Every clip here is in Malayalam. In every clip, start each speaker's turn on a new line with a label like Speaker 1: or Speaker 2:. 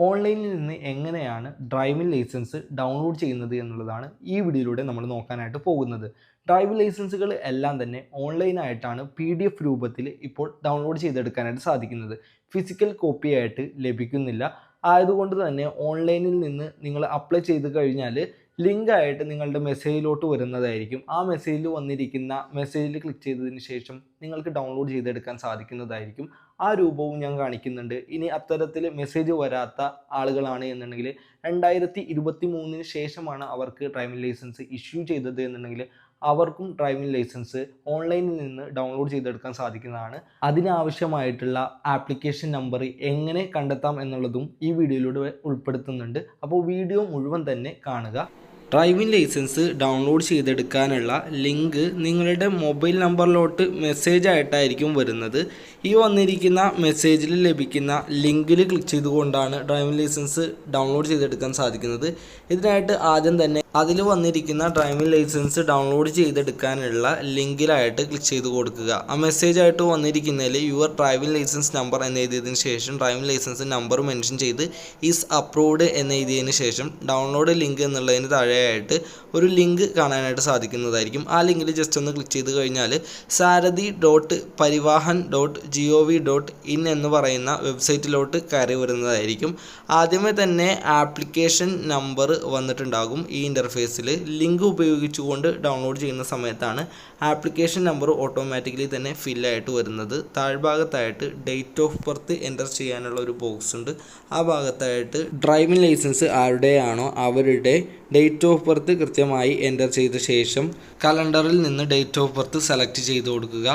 Speaker 1: ഓൺലൈനിൽ നിന്ന് എങ്ങനെയാണ് ഡ്രൈവിംഗ് ലൈസൻസ് ഡൗൺലോഡ് ചെയ്യുന്നത് എന്നുള്ളതാണ് ഈ വീഡിയോയിലൂടെ നമ്മൾ നോക്കാനായിട്ട് പോകുന്നത്. ഡ്രൈവിംഗ് ലൈസൻസുകൾ എല്ലാം തന്നെ ഓൺലൈനായിട്ടാണ് പി ഡി എഫ് രൂപത്തിൽ ഇപ്പോൾ ഡൗൺലോഡ് ചെയ്തെടുക്കാനായിട്ട് സാധിക്കുന്നത്. ഫിസിക്കൽ കോപ്പി ആയിട്ട് ലഭിക്കുന്നില്ല. ആയതുകൊണ്ട് തന്നെ ഓൺലൈനിൽ നിന്ന് നിങ്ങൾ അപ്ലൈ ചെയ്ത് കഴിഞ്ഞാൽ ലിങ്കായിട്ട് നിങ്ങളുടെ മെസ്സേജിലോട്ട് വരുന്നതായിരിക്കും. ആ മെസ്സേജിൽ വന്നിരിക്കുന്ന മെസ്സേജിൽ ക്ലിക്ക് ചെയ്തതിന് ശേഷം നിങ്ങൾക്ക് ഡൗൺലോഡ് ചെയ്തെടുക്കാൻ സാധിക്കുന്നതായിരിക്കും. ആ രൂപവും ഞാൻ കാണിക്കുന്നുണ്ട്. ഇനി അത്തരത്തിൽ മെസ്സേജ് വരാത്ത ആളുകളാണ് എന്നുണ്ടെങ്കിൽ രണ്ടായിരത്തി ഇരുപത്തി മൂന്നിന് ശേഷമാണ് അവർക്ക് ഡ്രൈവിംഗ് ലൈസൻസ് ഇഷ്യൂ ചെയ്തത് എന്നുണ്ടെങ്കിൽ അവർക്കും ഡ്രൈവിംഗ് ലൈസൻസ് ഓൺലൈനിൽ നിന്ന് ഡൗൺലോഡ് ചെയ്തെടുക്കാൻ സാധിക്കുന്നതാണ്. അതിനാവശ്യമായിട്ടുള്ള ആപ്ലിക്കേഷൻ നമ്പർ എങ്ങനെ കണ്ടെത്താം എന്നുള്ളതും ഈ വീഡിയോയിലൂടെ ഉൾപ്പെടുത്തുന്നുണ്ട്. അപ്പോൾ വീഡിയോ മുഴുവൻ തന്നെ കാണുക. ഡ്രൈവിംഗ് ലൈസൻസ് ഡൗൺലോഡ് ചെയ്തെടുക്കാനുള്ള ലിങ്ക് നിങ്ങളുടെ മൊബൈൽ നമ്പറിലോട്ട് മെസ്സേജ് ആയിട്ടായിരിക്കും വരുന്നത്. ഈ വന്നിരിക്കുന്ന മെസ്സേജിൽ ലഭിക്കുന്ന ലിങ്കിൽ ക്ലിക്ക് ചെയ്തുകൊണ്ടാണ് ഡ്രൈവിംഗ് ലൈസൻസ് ഡൗൺലോഡ് ചെയ്തെടുക്കാൻ സാധിക്കുന്നത്. ഇതിനായിട്ട് ആദ്യം തന്നെ അതിൽ വന്നിരിക്കുന്ന ഡ്രൈവിംഗ് ലൈസൻസ് ഡൗൺലോഡ് ചെയ്തെടുക്കാനുള്ള ലിങ്കിലായിട്ട് ക്ലിക്ക് ചെയ്ത് കൊടുക്കുക. ആ മെസ്സേജ് ആയിട്ട് വന്നിരിക്കുന്നതിൽ യുവർ ഡ്രൈവിംഗ് ലൈസൻസ് നമ്പർ എന്ന് എഴുതിയതിന് ശേഷം ഡ്രൈവിംഗ് ലൈസൻസ് നമ്പർ മെൻഷൻ ചെയ്ത് ഈസ് അപ്രൂവ്ഡ് എന്ന് എഴുതിയതിന് ശേഷം ഡൗൺലോഡ് ലിങ്ക് എന്നുള്ളതിന് താഴെയായിട്ട് ഒരു ലിങ്ക് കാണാനായിട്ട് സാധിക്കുന്നതായിരിക്കും. ആ ലിങ്കിൽ ജസ്റ്റ് ഒന്ന് ക്ലിക്ക് ചെയ്ത് കഴിഞ്ഞാൽ Sarathi dot Parivahan dot G O V dot in എന്ന് പറയുന്ന വെബ്സൈറ്റിലോട്ട് കയറി വരുന്നതായിരിക്കും. ആദ്യമേ തന്നെ ആപ്ലിക്കേഷൻ നമ്പർ വന്നിട്ടുണ്ടാകും. ഈ ഇന്റർഫേസിൽ ലിങ്ക് ഉപയോഗിച്ചുകൊണ്ട് ഡൗൺലോഡ് ചെയ്യുന്ന സമയത്താണ് ആപ്ലിക്കേഷൻ നമ്പർ ഓട്ടോമാറ്റിക്കലി തന്നെ ഫില്ലായിട്ട് വരുന്നത്. താഴ്ഭാഗത്തായിട്ട് ഡേറ്റ് ഓഫ് ബർത്ത് എന്റർ ചെയ്യാനുള്ള ഒരു ബോക്സ് ഉണ്ട്. ആ ഭാഗത്തായിട്ട് ഡ്രൈവിംഗ് ലൈസൻസ് ആരുടെയാണോ അവരുടെ ഡേറ്റ് ഓഫ് ബർത്ത് കൃത്യമായി എന്റർ ചെയ്ത ശേഷം കലണ്ടറിൽ നിന്ന് ഡേറ്റ് ഓഫ് ബർത്ത് സെലക്ട് ചെയ്ത് കൊടുക്കുക.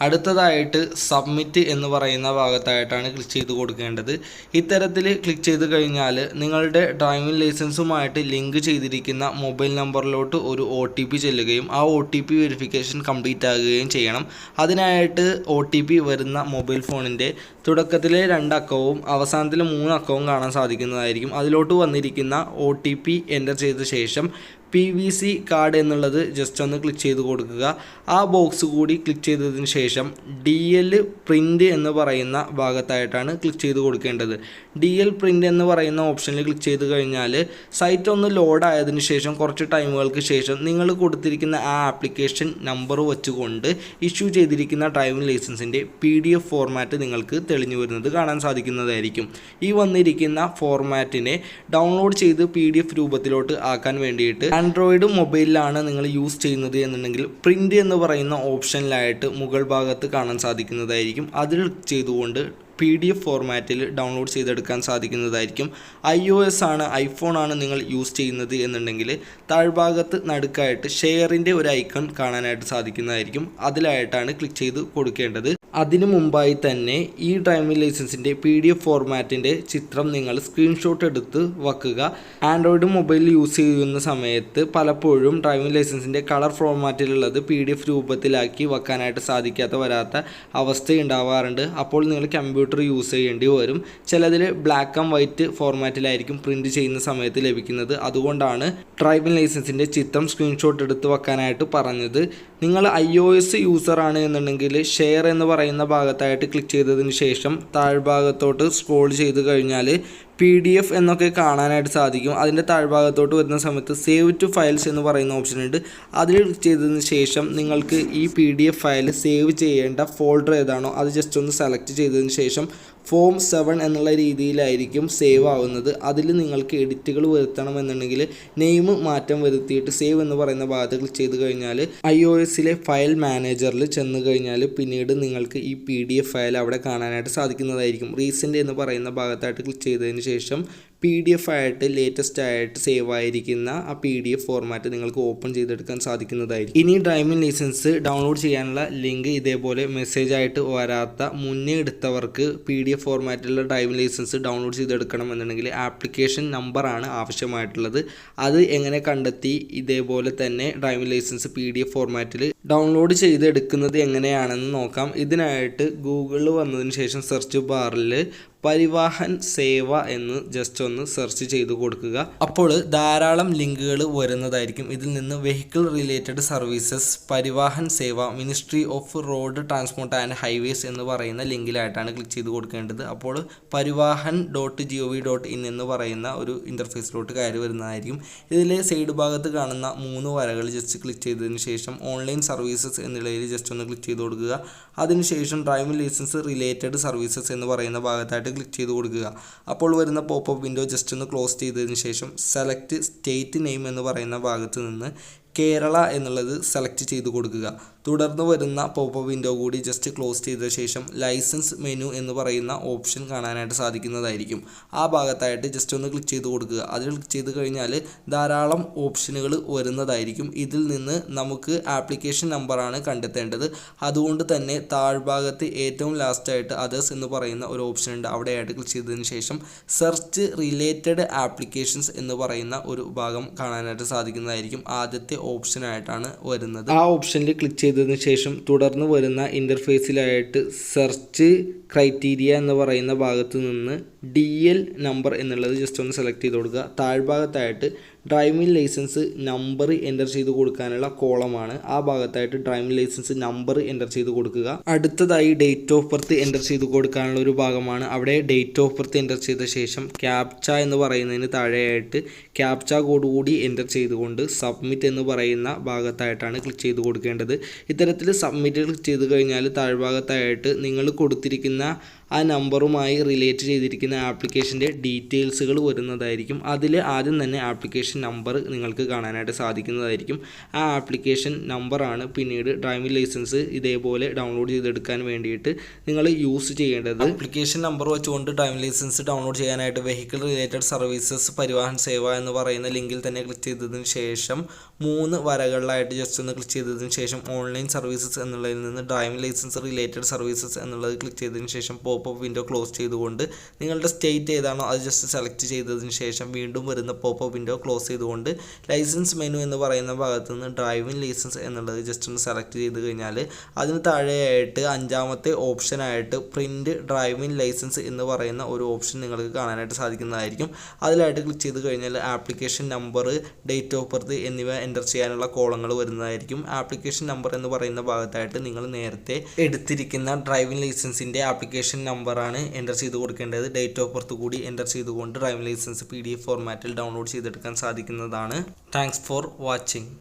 Speaker 1: അടുത്തതായിട്ട് സബ്മിറ്റ് എന്ന് പറയുന്ന ഭാഗത്തായിട്ടാണ് ക്ലിക്ക് ചെയ്ത് കൊടുക്കേണ്ടത്. ഇത്തരത്തിൽ ക്ലിക്ക് ചെയ്ത് കഴിഞ്ഞാൽ നിങ്ങളുടെ ഡ്രൈവിംഗ് ലൈസൻസുമായിട്ട് ലിങ്ക് ചെയ്തിരിക്കുന്ന മൊബൈൽ നമ്പറിലോട്ട് ഒരു ഒ ടി പി ചെല്ലുകയും ആ O T P verification complete ആകുകയും ചെയ്യണം. അതിനായിട്ട് ഒ ടി പി വരുന്ന മൊബൈൽ ഫോണിന്റെ തുടക്കത്തിലെ രണ്ട് അക്കവും അവസാനത്തിലെ മൂന്ന് അക്കവും കാണാൻ സാധിക്കുന്നതായിരിക്കും. അതിലോട്ട് വന്നിരിക്കുന്ന ഒ ടി പി എന്റർ ചെയ്ത ശേഷം പി വി സി കാർഡ് എന്നുള്ളത് ജസ്റ്റ് ഒന്ന് ക്ലിക്ക് ചെയ്ത് കൊടുക്കുക. ആ ബോക്സ് കൂടി ക്ലിക്ക് ചെയ്തതിന് ശേഷം ഡി എൽ പ്രിന്റ് എന്ന് പറയുന്ന ഭാഗത്തായിട്ടാണ് ക്ലിക്ക് ചെയ്ത് കൊടുക്കേണ്ടത്. ഡി എൽ പ്രിന്റ് എന്ന് പറയുന്ന ഓപ്ഷനിൽ ക്ലിക്ക് ചെയ്ത് കഴിഞ്ഞാൽ സൈറ്റ് ഒന്ന് ലോഡ് ആയതിനു ശേഷം കുറച്ച് ടൈമുകൾക്ക് ശേഷം നിങ്ങൾ കൊടുത്തിരിക്കുന്ന ആ ആപ്ലിക്കേഷൻ നമ്പർ വെച്ചുകൊണ്ട് ഇഷ്യൂ ചെയ്തിരിക്കുന്ന ഡ്രൈവിംഗ് ലൈസൻസിന്റെ പി ഡി എഫ് ഫോർമാറ്റ് നിങ്ങൾക്ക് തെളിഞ്ഞു വരുന്നത് കാണാൻ സാധിക്കുന്നതായിരിക്കും. ഈ വന്നിരിക്കുന്ന ഫോർമാറ്റിനെ ഡൗൺലോഡ് ചെയ്ത് പി ഡി എഫ് രൂപത്തിലോട്ട് ആക്കാൻ വേണ്ടിയിട്ട് ആൻഡ്രോയിഡ് മൊബൈലിലാണ് നിങ്ങൾ യൂസ് ചെയ്യുന്നത് എന്നുണ്ടെങ്കിൽ പ്രിന്റ് എന്ന് പറയുന്ന ഓപ്ഷനിലായിട്ട് മുകൾ ഭാഗത്ത് കാണാൻ സാധിക്കുന്നതായിരിക്കും. അതിൽ ചെയ്തുകൊണ്ട് പി ഡി എഫ് ഫോർമാറ്റിൽ ഡൗൺലോഡ് ചെയ്തെടുക്കാൻ സാധിക്കുന്നതായിരിക്കും. ഐ ഒ എസ് ആണ് ഐഫോൺ ആണ് നിങ്ങൾ യൂസ് ചെയ്യുന്നത് എന്നുണ്ടെങ്കിൽ താഴ്ഭാഗത്ത് നടുക്കായിട്ട് ഷെയറിന്റെ ഒരു ഐക്കൺ കാണാനായിട്ട് സാധിക്കുന്നതായിരിക്കും. അതിലായിട്ടാണ് ക്ലിക്ക് ചെയ്ത് കൊടുക്കേണ്ടത്. അതിനു മുമ്പായി തന്നെ ഈ ഡ്രൈവിംഗ് ലൈസൻസിന്റെ പി ഡി എഫ് ഫോർമാറ്റിന്റെ ചിത്രം നിങ്ങൾ സ്ക്രീൻഷോട്ട് എടുത്ത് വെക്കുക. ആൻഡ്രോയിഡ് മൊബൈൽ യൂസ് ചെയ്യുന്ന സമയത്ത് പലപ്പോഴും ഡ്രൈവിംഗ് ലൈസൻസിന്റെ കളർ ഫോർമാറ്റിലുള്ളത് പി ഡി എഫ് രൂപത്തിലാക്കി വെക്കാനായിട്ട് സാധിക്കാത്ത വരാത്ത അവസ്ഥ ഉണ്ടാവാറുണ്ട് അപ്പോൾ നിങ്ങൾ കമ്പ്യൂട്ടർ യൂസ് ചെയ്യേണ്ടി വരും. ചിലതിൽ ബ്ലാക്ക് ആൻഡ് വൈറ്റ് ഫോർമാറ്റിലായിരിക്കും പ്രിന്റ് ചെയ്യുന്ന സമയത്ത് ലഭിക്കുന്നത്. അതുകൊണ്ടാണ് ഡ്രൈവിംഗ് ലൈസൻസിന്റെ ചിത്രം സ്ക്രീൻഷോട്ട് എടുത്ത് വെക്കാനായിട്ട് പറഞ്ഞത്. നിങ്ങൾ ഐ ഒ എസ് യൂസറാണ് എന്നുണ്ടെങ്കിൽ ഷെയർ എന്ന് പറയുന്ന ഭാഗത്തായിട്ട് ക്ലിക്ക് ചെയ്തതിന് ശേഷം താഴ്ഭാഗത്തോട്ട് സ്ക്രോൾ ചെയ്ത് കഴിഞ്ഞാൽ പി ഡി എഫ് എന്നൊക്കെ കാണാനായിട്ട് സാധിക്കും. അതിന്റെ താഴ്ഭാഗത്തോട്ട് വരുന്ന സമയത്ത് സേവ് ടു ഫയൽസ് എന്ന് പറയുന്ന ഓപ്ഷൻ ഉണ്ട്. അതിൽ ക്ലിക്ക് ചെയ്തതിന് ശേഷം നിങ്ങൾക്ക് ഈ P D F file save ചെയ്യേണ്ട ഫോൾഡർ ഏതാണോ അത് ജസ്റ്റ് ഒന്ന് സെലക്ട് ചെയ്തതിന് ശേഷം ഫോം സെവൻ എന്നുള്ള രീതിയിലായിരിക്കും സേവ് ആവുന്നത്. അതിൽ നിങ്ങൾക്ക് എഡിറ്റുകൾ വരുത്തണമെന്നുണ്ടെങ്കിൽ നെയിം മാറ്റം വരുത്തിയിട്ട് സേവ് എന്ന് പറയുന്ന ഭാഗത്ത് ക്ലിക്ക് ചെയ്ത് കഴിഞ്ഞാൽ ഐ ഒ എസിലെ ഫയൽ മാനേജറിൽ ചെന്ന് കഴിഞ്ഞാൽ പിന്നീട് നിങ്ങൾക്ക് ഈ പി ഡി എഫ് ഫയൽ അവിടെ കാണാനായിട്ട് സാധിക്കുന്നതായിരിക്കും. റീസെന്റ് എന്ന് പറയുന്ന ഭാഗത്തായിട്ട് ക്ലിക്ക് ചെയ്തതിന് ശേഷം പി ഡി എഫ് ആയിട്ട് ലേറ്റസ്റ്റ് ആയിട്ട് സേവ് ആയിരിക്കുന്ന ആ പി ഡി എഫ് ഫോർമാറ്റ് നിങ്ങൾക്ക് ഓപ്പൺ ചെയ്തെടുക്കാൻ സാധിക്കുന്നതായിരിക്കും. ഇനി ഡ്രൈവിംഗ് ലൈസൻസ് ഡൗൺലോഡ് ചെയ്യാനുള്ള ലിങ്ക് ഇതേപോലെ മെസ്സേജ് ആയിട്ട് വരാത്ത മുന്നേ എടുത്തവർക്ക് പി ഡി എഫ് ഫോർമാറ്റിലുള്ള ഡ്രൈവിംഗ് ലൈസൻസ് ഡൗൺലോഡ് ചെയ്തെടുക്കണം എന്നുണ്ടെങ്കിൽ ആപ്ലിക്കേഷൻ നമ്പറാണ് ആവശ്യമായിട്ടുള്ളത്. അത് എങ്ങനെ കണ്ടെത്തി ഇതേപോലെ തന്നെ driving licence P D F ഫോർമാറ്റിൽ ഡൗൺലോഡ് ചെയ്ത് എടുക്കുന്നത് എങ്ങനെയാണെന്ന് നോക്കാം. ഇതിനായിട്ട് ഗൂഗിളിൽ വന്നതിന് ശേഷം സെർച്ച് ബാറിൽ പരിവാഹൻ സേവ എന്ന് ജസ്റ്റ് ഒന്ന് സെർച്ച് ചെയ്ത് കൊടുക്കുക. അപ്പോൾ ധാരാളം ലിങ്കുകൾ വരുന്നതായിരിക്കും. ഇതിൽ നിന്ന് vehicle related services Parivahan Sewa ministry of road transport and highways എന്ന് പറയുന്ന ലിങ്കിലായിട്ടാണ് ക്ലിക്ക് ചെയ്ത് കൊടുക്കേണ്ടത്. അപ്പോൾ Parivahan dot G O V dot in എന്ന് പറയുന്ന ഒരു ഇന്റർഫേസിലോട്ട് കയറി വരുന്നതായിരിക്കും. ഇതിലെ സൈഡ് ഭാഗത്ത് കാണുന്ന മൂന്ന് വരകൾ ജസ്റ്റ് ക്ലിക്ക് ചെയ്തതിന് ശേഷം ഓൺലൈൻ സർവീസസ് എന്നുള്ളതിൽ ജസ്റ്റ് ഒന്ന് ക്ലിക്ക് ചെയ്ത് കൊടുക്കുക. അതിനുശേഷം ഡ്രൈവിംഗ് ലൈസൻസ് റിലേറ്റഡ് സർവീസസ് എന്ന് പറയുന്ന ഭാഗത്തായിട്ട് ക്ലിക്ക് ചെയ്ത് കൊടുക്കുക. അപ്പോൾ വരുന്ന പോപ്പ് വിൻഡോ ജസ്റ്റ് ഒന്ന് ക്ലോസ് ചെയ്തതിന് ശേഷം സെലക്ട് സ്റ്റേറ്റ് നെയിം എന്ന് പറയുന്ന ഭാഗത്ത് നിന്ന് കേരള എന്നുള്ളത് സെലക്ട് ചെയ്ത് കൊടുക്കുക. തുടർന്ന് വരുന്ന പോപ്പ് വിൻഡോ കൂടി ജസ്റ്റ് ക്ലോസ് ചെയ്ത ശേഷം ലൈസൻസ് മെനു എന്ന് പറയുന്ന ഓപ്ഷൻ കാണാനായിട്ട് സാധിക്കുന്നതായിരിക്കും. ആ ഭാഗത്തായിട്ട് ജസ്റ്റ് ഒന്ന് ക്ലിക്ക് ചെയ്ത് കൊടുക്കുക. അതിൽ ക്ലിക്ക് ചെയ്ത് കഴിഞ്ഞാൽ ധാരാളം ഓപ്ഷനുകൾ വരുന്നതായിരിക്കും. ഇതിൽ നിന്ന് നമുക്ക് ആപ്ലിക്കേഷൻ നമ്പറാണ് കണ്ടെത്തേണ്ടത്. അതുകൊണ്ട് തന്നെ താഴ്ഭാഗത്ത് ഏറ്റവും ലാസ്റ്റായിട്ട് അതേഴ്സ് എന്ന് പറയുന്ന ഒരു ഓപ്ഷൻ ഉണ്ട്. അവിടെയായിട്ട് ക്ലിക്ക് ചെയ്തതിന് ശേഷം സെർച്ച് റിലേറ്റഡ് ആപ്ലിക്കേഷൻസ് എന്ന് പറയുന്ന ഒരു ഭാഗം കാണാനായിട്ട് സാധിക്കുന്നതായിരിക്കും. ആദ്യത്തെ ഓപ്ഷനായിട്ടാണ് വരുന്നത്. ആ ഓപ്ഷനിൽ ക്ലിക്ക് ചെയ്തതിന് ശേഷം തുടർന്ന് വരുന്ന ഇന്റർഫേസിലായിട്ട് സെർച്ച് ക്രൈറ്റീരിയ എന്ന് പറയുന്ന ഭാഗത്ത് നിന്ന് ഡി എൽ നമ്പർ എന്നുള്ളത് ജസ്റ്റ് ഒന്ന് സെലക്ട് ചെയ്ത് കൊടുക്കുക. താഴ്ഭാഗത്തായിട്ട് ഡ്രൈവിംഗ് ലൈസൻസ് നമ്പർ എന്റർ ചെയ്ത് കൊടുക്കാനുള്ള കോളമാണ്. ആ ഭാഗത്തായിട്ട് ഡ്രൈവിംഗ് ലൈസൻസ് നമ്പർ എന്റർ ചെയ്ത് കൊടുക്കുക. അടുത്തതായി ഡേറ്റ് ഓഫ് ബർത്ത് എന്റർ ചെയ്ത് കൊടുക്കാനുള്ള ഒരു ഭാഗമാണ്. അവിടെ ഡേറ്റ് ഓഫ് ബർത്ത് എന്റർ ചെയ്ത ശേഷം ക്യാപ്ച എന്ന് പറയുന്നതിന് താഴെയായിട്ട് ക്യാപ്ച കോഡ് കൂടി എന്റർ ചെയ്തുകൊണ്ട് സബ്മിറ്റ് എന്ന് പറയുന്ന ഭാഗത്തായിട്ടാണ് ക്ലിക്ക് ചെയ്ത് കൊടുക്കേണ്ടത്. ഇത്തരത്തിൽ സബ്മിറ്റ് ക്ലിക്ക് ചെയ്ത് കഴിഞ്ഞാൽ താഴ്ഭാഗത്തായിട്ട് നിങ്ങൾ കൊടുത്തിരിക്കുന്ന ആ നമ്പറുമായി റിലേറ്റ് ചെയ്തിരിക്കുന്ന ആപ്ലിക്കേഷന്റെ ഡീറ്റെയിൽസുകൾ വരുന്നതായിരിക്കും. അതിൽ ആദ്യം തന്നെ ആപ്ലിക്കേഷൻ നമ്പർ നിങ്ങൾക്ക് കാണാനായിട്ട് സാധിക്കുന്നതായിരിക്കും. ആ ആപ്ലിക്കേഷൻ നമ്പറാണ് പിന്നീട് ഡ്രൈവിംഗ് ലൈസൻസ് ഇതേപോലെ ഡൗൺലോഡ് ചെയ്തെടുക്കാൻ വേണ്ടിയിട്ട് നിങ്ങൾ യൂസ് ചെയ്യേണ്ടത്. ആപ്ലിക്കേഷൻ നമ്പർ വെച്ചുകൊണ്ട് ഡ്രൈവിംഗ് ലൈസൻസ് ഡൗൺലോഡ് ചെയ്യാനായിട്ട് vehicle related services Parivahan Sewa എന്ന് പറയുന്ന ലിങ്കിൽ തന്നെ ക്ലിക്ക് ചെയ്തതിന് ശേഷം മൂന്ന് വരകളിലായിട്ട് ജസ്റ്റ് ഒന്ന് ക്ലിക്ക് ചെയ്തതിന് ശേഷം ഓൺലൈൻ സർവീസസ് എന്നുള്ളതിൽ നിന്ന് ഡ്രൈവിംഗ് ലൈസൻസ് റിലേറ്റഡ് സർവീസസ് എന്നുള്ളത് ക്ലിക്ക് ചെയ്തതിന് ശേഷം പോപ്പപ്പ് വിൻഡോ ക്ലോസ് ചെയ്തുകൊണ്ട് നിങ്ങളുടെ സ്റ്റേറ്റ് ഏതാണോ അത് ജസ്റ്റ് സെലക്ട് ചെയ്തതിന് ശേഷം വീണ്ടും വരുന്ന പോപ്പപ്പ് വിൻഡോ ക്ലോസ് ചെയ്തുകൊണ്ട് ലൈസൻസ് മെനു എന്ന് പറയുന്ന ഭാഗത്ത് നിന്ന് ഡ്രൈവിംഗ് ലൈസൻസ് എന്നുള്ളത് ജസ്റ്റ് ഒന്ന് സെലക്ട് ചെയ്ത് കഴിഞ്ഞാൽ അതിന് താഴെയായിട്ട് അഞ്ചാമത്തെ ഓപ്ഷനായിട്ട് പ്രിന്റ് ഡ്രൈവിംഗ് ലൈസൻസ് എന്ന് പറയുന്ന ഒരു ഓപ്ഷൻ നിങ്ങൾക്ക് കാണാനായിട്ട് സാധിക്കുന്നതായിരിക്കും. അതിലായിട്ട് ക്ലിക്ക് ചെയ്ത് കഴിഞ്ഞാൽ application number date of birth എന്നിവ എന്റർ ചെയ്യാനുള്ള കോളങ്ങൾ വരുന്നതായിരിക്കും. ആപ്ലിക്കേഷൻ നമ്പർ എന്ന് പറയുന്ന ഭാഗത്തായിട്ട് നിങ്ങൾ നേരത്തെ എടുത്തിരിക്കുന്ന ഡ്രൈവിംഗ് ലൈസൻസിന്റെ ആപ്ലിക്കേഷൻ നമ്പറാണ് എന്റർ ചെയ്ത് കൊടുക്കേണ്ടത്. ഡേറ്റ് ഓഫ് ബർത്ത് കൂടി എന്റർ ചെയ്തുകൊണ്ട് driving licence P format download ചെയ്തെടുക്കാൻ സാധിക്കുന്നതാണ്. Thanks for watching